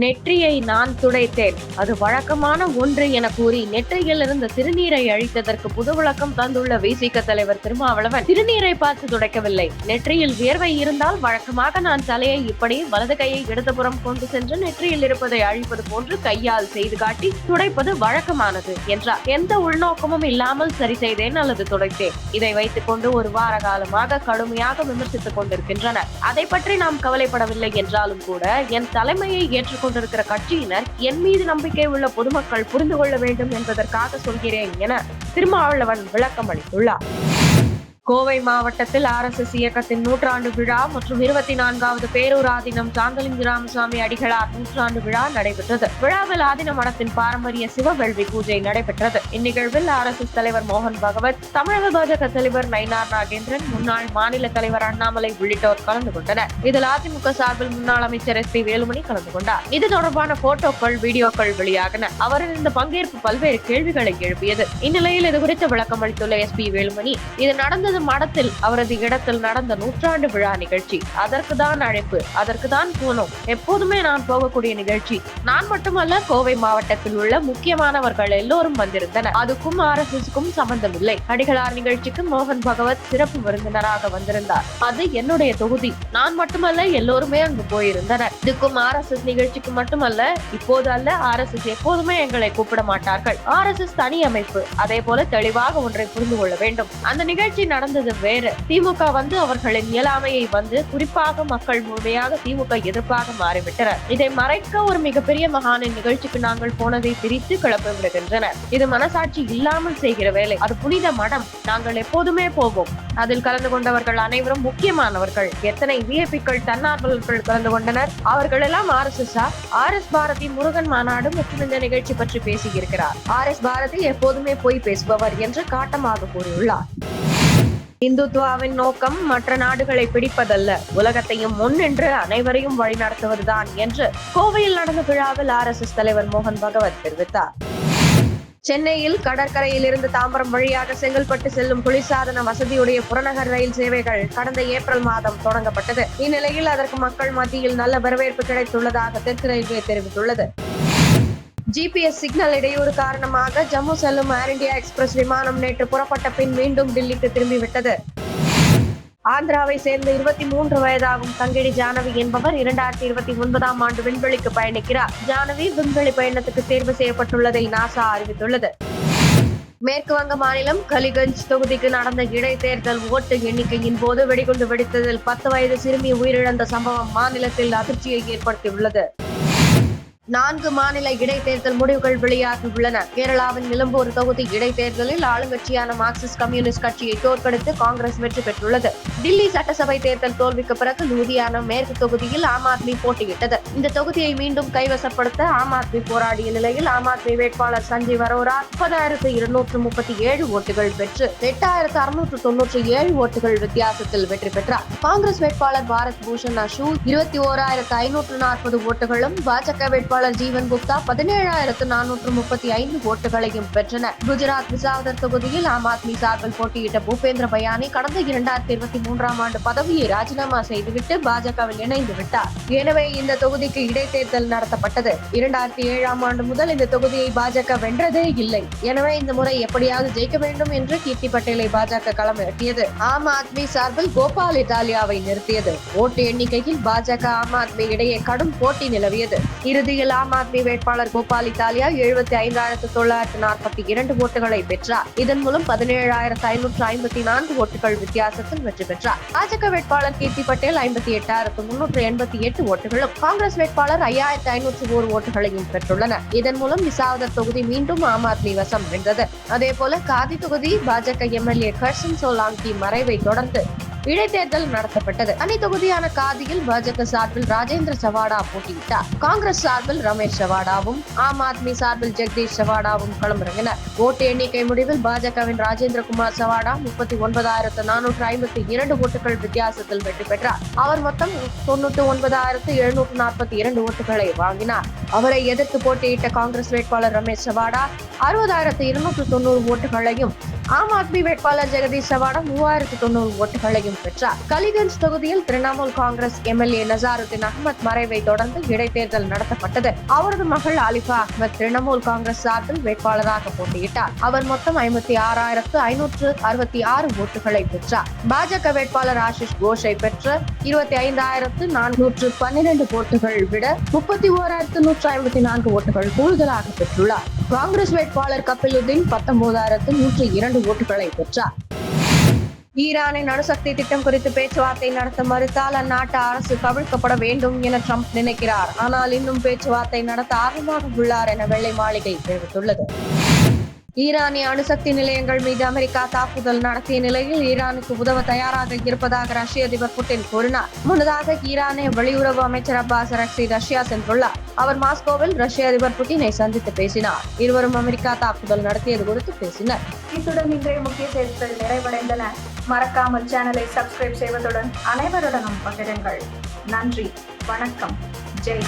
நெற்றியை நான் துடைத்தேன். அது வழக்கமான ஒன்று என கூறி நெற்றியில் இருந்த சிறுநீரை அழித்ததற்கு புது விளக்கம் தந்துள்ள விசிக தலைவர் திருமாவளவன் சிறுநீரை பார்த்து துடைக்கவில்லை. நெற்றியில் வியர்வை இருந்தால் வழக்கமாக நான் தலையை இப்படி வலது கையை இடதுபுறம் கொண்டு சென்று நெற்றியில் இருப்பதை அழிப்பது போன்று கையால் செய்து காட்டி துடைப்பது வழக்கமானது என்றார். எந்த உள்நோக்கமும் இல்லாமல் சரி செய்தேன் அல்லது துடைத்தேன். இதை வைத்துக் கொண்டு ஒரு வார காலமாக கடுமையாக விமர்சித்துக் கொண்டிருக்கின்றனர். அதை பற்றி நாம் கவலைப்படவில்லை என்றாலும் கூட என் தலைமையை கொண்டிருக்கிற கட்சியினர் என் மீது நம்பிக்கை உள்ள பொதுமக்கள் புரிந்து கொள்ள வேண்டும் என்பதற்காக சொல்கிறேன் என திருமாவளவன் விளக்கம் அளித்துள்ளார் கோவை மாவட்டத்தில் ஆர் எஸ் எஸ் இயக்கத்தின் நூற்றாண்டு விழா மற்றும் இருபத்தி நான்காவது பேரூர் ஆதீனம் சாந்தலிங்க ராமசாமி அடிகளார் நூற்றாண்டு விழா நடைபெற்றது. விழாவில் ஆதீன மடத்தின் பாரம்பரிய சிவவேள்வி பூஜை நடைபெற்றது. இந்நிகழ்வில் ஆர் எஸ் எஸ் தலைவர் மோகன் பகவத் தமிழக பாஜக தலைவர் நயினார் நாகேந்திரன் முன்னாள் மாநில தலைவர் அண்ணாமலை உள்ளிட்டோர் கலந்து கொண்டனர். இதில் அதிமுக சார்பில் முன்னாள் அமைச்சர் எஸ் பி வேலுமணி கலந்து கொண்டார். இது தொடர்பான போட்டோக்கள் வீடியோக்கள் வெளியாகின. அவரின் இந்த பங்கேற்பு பல்வேறு கேள்விகளை எழுப்பியது. இந்நிலையில் இது குறித்து விளக்கம் அளித்துள்ள எஸ் பி வேலுமணி இது நடந்தது அவரது மடத்தில் அவரது இடத்தில் நடந்த நூற்றாண்டு விழா நிகழ்ச்சி. அதற்கு தான் அழைப்பு அதற்கு தான் போனோம் எப்போதுமே நான் போகக்கூடிய நிகழ்ச்சி. நான் மட்டுமல்ல கோவை மாவட்டத்தில் உள்ள முக்கியமானவர்கள் எல்லோரும் வந்திருந்தனர். அதுக்கும் ஆர் எஸ் எஸ்க்கும் சம்பந்தம் இல்லை அடிகளார் நிகழ்ச்சிக்கு மோகன் பகவத் சிறப்பு விருந்தினராக வந்திருந்தார். அது என்னுடைய தொகுதி. நான் மட்டுமல்ல எல்லோருமே அங்கு போயிருந்தனர். இதுக்கும் ஆர் எஸ் எஸ் நிகழ்ச்சிக்கு மட்டுமல்ல இப்போது அல்ல ஆர் எஸ் எஸ் எப்போதுமே எங்களை கூப்பிட மாட்டார்கள். ஆர் எஸ் எஸ் தனி அமைப்பு. அதே போல தெளிவாக ஒன்றை புரிந்து கொள்ள வேண்டும். அந்த நிகழ்ச்சி நட நடந்தது வேறு. திமுக வந்து அவர்களின் இயலாமையை வந்து குறிப்பாக மக்கள் முழுமையாக திமுக எதிர்ப்பாக மாறிவிட்டனர் இதை மறைக்க ஒரு மிகப்பெரிய மகானின் நிகழ்ச்சிக்கு நாங்கள் போனதை பிரித்து கிளப்பி விடுகின்றனர் இது மனசாட்சி இல்லாமல் செய்கிற வேலை. அது புனித மடம். நாங்கள் எப்போதுமே போவோம். அதில் கலந்து கொண்டவர்கள் அனைவரும் முக்கியமானவர்கள். எத்தனை விஐபிக்கள் தன்னார்வலர்கள் கலந்து கொண்டனர். அவர்கள் எல்லாம் R S S R S Bharathi Murugan மாநாடு மற்றும் இந்த நிகழ்ச்சி பற்றி பேசியிருக்கிறார். ஆர் எஸ் பாரதி எப்போதுமே போய் பேசுபவர் என்று காட்டமாக கூறியுள்ளார். இந்துத்வாவின் நோக்கம் மற்ற நாடுகளை பிடிப்பதல்ல. உலகத்தையும் முன்னின்று அனைவரையும் வழிநடத்துவதுதான் என்று கோவையில் நடந்த விழாவில் ஆர் எஸ் எஸ் தலைவர் மோகன் பகவத் தெரிவித்தார். சென்னையில் கடற்கரையில் இருந்து தாம்பரம் வழியாக செங்கல்பட்டு செல்லும் குளிர்சாதன வசதியுடைய புறநகர் ரயில் சேவைகள் கடந்த ஏப்ரல் மாதம் தொடங்கப்பட்டது. இந்நிலையில் அதற்கு மக்கள் மத்தியில் நல்ல வரவேற்பு கிடைத்துள்ளதாக தெற்கு ரயில்வே தெரிவித்துள்ளது. ஜிபிஎஸ் சிக்னல் இடையூறு காரணமாக ஜம்மு செல்லும் ஏர் இந்தியா எக்ஸ்பிரஸ் விமானம் நேற்று புறப்பட்ட பின் மீண்டும் டெல்லிக்கு திரும்பிவிட்டது ஆந்திராவை சேர்ந்த இருபத்தி மூன்று வயதாகும் தங்கிடி ஜானவி என்பவர் இரண்டாயிரத்தி இருபத்தி ஒன்பதாம் ஆண்டு விண்வெளிக்கு பயணிக்கிறார். ஜானவி விண்வெளி பயணத்துக்கு தேர்வு செய்யப்பட்டுள்ளதை நாசா அறிவித்துள்ளது. மேற்கு வங்க மாநிலம் கலிகஞ்ச் தொகுதிக்கு நடந்த இடைத்தேர்தல் ஓட்டு எண்ணிக்கையின் போது வெடிகுண்டு வெடித்ததில் பத்து வயது சிறுமி உயிரிழந்த சம்பவம் மாநிலத்தில் அதிர்ச்சியை ஏற்படுத்தியுள்ளது. நான்கு மாநில இடைத்தேர்தல் முடிவுகள் வெளியாகியுள்ளன. கேரளாவின் நிலம்பூர் தொகுதி இடைத்தேர்தலில் ஆளுங்கட்சியான மார்க்சிஸ்ட் கம்யூனிஸ்ட் கட்சியை தோற்கடித்து காங்கிரஸ் வெற்றி பெற்றுள்ளது. டில்லி சட்டசபை தேர்தல் தோல்விக்கு பிறகு லூதியான மேற்கு தொகுதியில் ஆம் ஆத்மி போட்டியிட்டது. இந்த தொகுதியை மீண்டும் கைவசப்படுத்த ஆம் ஆத்மி போராடிய நிலையில் ஆம் ஆத்மி வேட்பாளர் சஞ்சய் வரோரா முப்பதாயிரத்து இருநூற்று முப்பத்தி ஏழு ஓட்டுகள் பெற்று எட்டாயிரத்து அறுநூற்று தொன்னூற்றி ஏழு ஓட்டுகள் வித்தியாசத்தில் வெற்றி பெற்றார். காங்கிரஸ் வேட்பாளர் பாரத் பூஷன் அஷூ இருபத்தி ஓராயிரத்து ஐநூற்று நாற்பது ஓட்டுகளும் பாஜக வேட்பாளர் வேட்பாளர் ஜீவன் குப்தா பதினேழாயிரத்து நானூற்று முப்பத்தி ஐந்து ஓட்டுகளையும் பெற்றனர் குஜராத் விசாகர் தொகுதியில் ஆம் ஆத்மி சார்பில் போட்டியிட்ட பூபேந்திர பயானி கடந்த இரண்டாயிரத்தி இருபத்தி மூன்றாம் ஆண்டு பதவியை ராஜினாமா செய்துவிட்டு பாஜகவில் இணைந்து விட்டார். எனவே இந்த தொகுதிக்கு இடைத்தேர்தல் நடத்தப்பட்டது. இரண்டாயிரத்தி ஏழாம் ஆண்டு முதல் இந்த தொகுதியை பாஜக வென்றதே இல்லை. எனவே இந்த முறை எப்படியாவது ஜெயிக்க வேண்டும் என்று கீர்த்தி பட்டேலை பாஜக களம் இறக்கியது. ஆம் ஆத்மி சார்பில் கோபால் இட்டாலியாவை நிறுத்தியது. ஓட்டு எண்ணிக்கையில் பாஜக ஆம் ஆத்மி இடையே கடும் போட்டி நிலவியது. இறுதியில் தேர்தலில் ஆம் ஆத்மி வேட்பாளர் கோபால் இத்தாலியா எழுபத்தி ஐந்தாயிரத்து தொள்ளாயிரத்து நாற்பத்தி இரண்டு ஓட்டுகளை பெற்றார். இதன் மூலம் பதினேழாயிரத்து ஐநூற்று ஐம்பத்தி நான்கு ஓட்டுகள் வித்தியாசத்தில் வெற்றி பெற்றார். பாஜக வேட்பாளர் கீர்த்தி பட்டேல் ஐம்பத்தி எட்டாயிரத்து முன்னூற்று எண்பத்தி எட்டு ஓட்டுகளும் காங்கிரஸ் வேட்பாளர் ஐயாயிரத்து ஐநூற்று ஓர் ஓட்டுகளையும் பெற்றுள்ளனர் இதன் மூலம் விசாவதர் தொகுதி மீண்டும் ஆம் ஆத்மி வசம் வென்றது. அதேபோல காதி தொகுதி பாஜக எம்எல்ஏ கர்சன் சோலாங்கி மறைவை தொடர்ந்து இடைத்தேர்தல் நடத்தப்பட்டது. தனி தொகுதியான காதியில் பாஜக சார்பில் ராஜேந்திர சவாடா போட்டியிட்டார். காங்கிரஸ் சார்பில் ரமேஷ் சவாடாவும் ஆம் ஆத்மி சார்பில் ஜெகதீஷ் சவாடாவும் களமிறங்கினர். ஓட்டு எண்ணிக்கை முடிவில் பாஜகவின் ராஜேந்திரகுமார் சவாடா முப்பத்தி ஒன்பதாயிரத்து நானூற்று ஐம்பத்தி இரண்டு ஓட்டுகள் வித்தியாசத்தில் வெற்றி பெற்றார். அவர் மொத்தம் தொண்ணூற்று ஒன்பதாயிரத்து எழுநூற்று நாற்பத்தி இரண்டு ஓட்டுகளை வாங்கினார். அவரை எதிர்த்து போட்டியிட்ட காங்கிரஸ் வேட்பாளர் ரமேஷ் சவாடா அறுபதாயிரத்து இருநூற்று தொண்ணூறு ஓட்டுகளையும் ஆம் ஆத்மி வேட்பாளர் ஜெகதீஷ் சவாடா மூவாயிரத்து தொண்ணூறு ஓட்டுகளையும் பெற்றார். கலிகஞ்ச் தொகுதியில் திரிணாமுல் காங்கிரஸ் எம்எல்ஏ நசாருதீன் அகமது மறைவை தொடர்ந்து இடைத்தேர்தல் நடத்தப்பட்டது. அவரது மகள் அலிஃபா அகமது திரிணாமுல் காங்கிரஸ் சார்பில் வேட்பாளராக போட்டியிட்டார். அவர் மொத்தம் ஐம்பத்தி ஆறாயிரத்து ஐநூற்று அறுபத்தி ஆறு ஓட்டுகளை பெற்றார். பாஜக வேட்பாளர் ஆஷிஷ் கோஷை பெற்ற இருபத்தி ஐந்தாயிரத்து நானூற்று பன்னிரண்டு ஓட்டுகள் விட முப்பத்தி ஓராயிரத்து நூற்று ஐம்பத்தி நான்கு ஓட்டுகள் கூடுதலாக பெற்றுள்ளார். காங்கிரஸ் வேட்பாளர் கபிலுதீன் பத்தொன்பதாயிரத்து நூற்று இரண்டு ஓட்டுகளை பெற்றார். ஈரானின் அணுசக்தி திட்டம் குறித்து பேச்சுவார்த்தை நடத்த மறுத்தால் அந்நாட்டு அரசு கவிழ்க்கப்பட வேண்டும் என ட்ரம்ப் நினைக்கிறார். ஆனால் இன்னும் பேச்சுவார்த்தை நடத்த ஆர்வமாக உள்ளார் என வெள்ளை மாளிகை தெரிவித்துள்ளது. ஈரானிய அணுசக்தி நிலையங்கள் மீது அமெரிக்கா தாக்குதல் நடத்திய நிலையில் ஈரானுக்கு உதவ தயாராக இருப்பதாக ரஷ்ய அதிபர் புட்டின் கூறினார். முன்னதாக ஈரானிய வெளியுறவு அமைச்சர் அப்பாஸ் அரக்சி ரஷ்யா சென்றுள்ளார். அவர் மாஸ்கோவில் ரஷ்ய அதிபர் புட்டினை சந்தித்து பேசினார். இருவரும் அமெரிக்கா தாக்குதல் நடத்தியது குறித்து பேசினர். இத்துடன் இன்றைய முக்கிய செய்திகள் நிறைவடைந்தன. மறக்காமல் சேனலை சப்ஸ்கிரைப் செய்வதுடன் அனைவருடனும் பகிருங்கள். நன்றி. வணக்கம். ஜெய்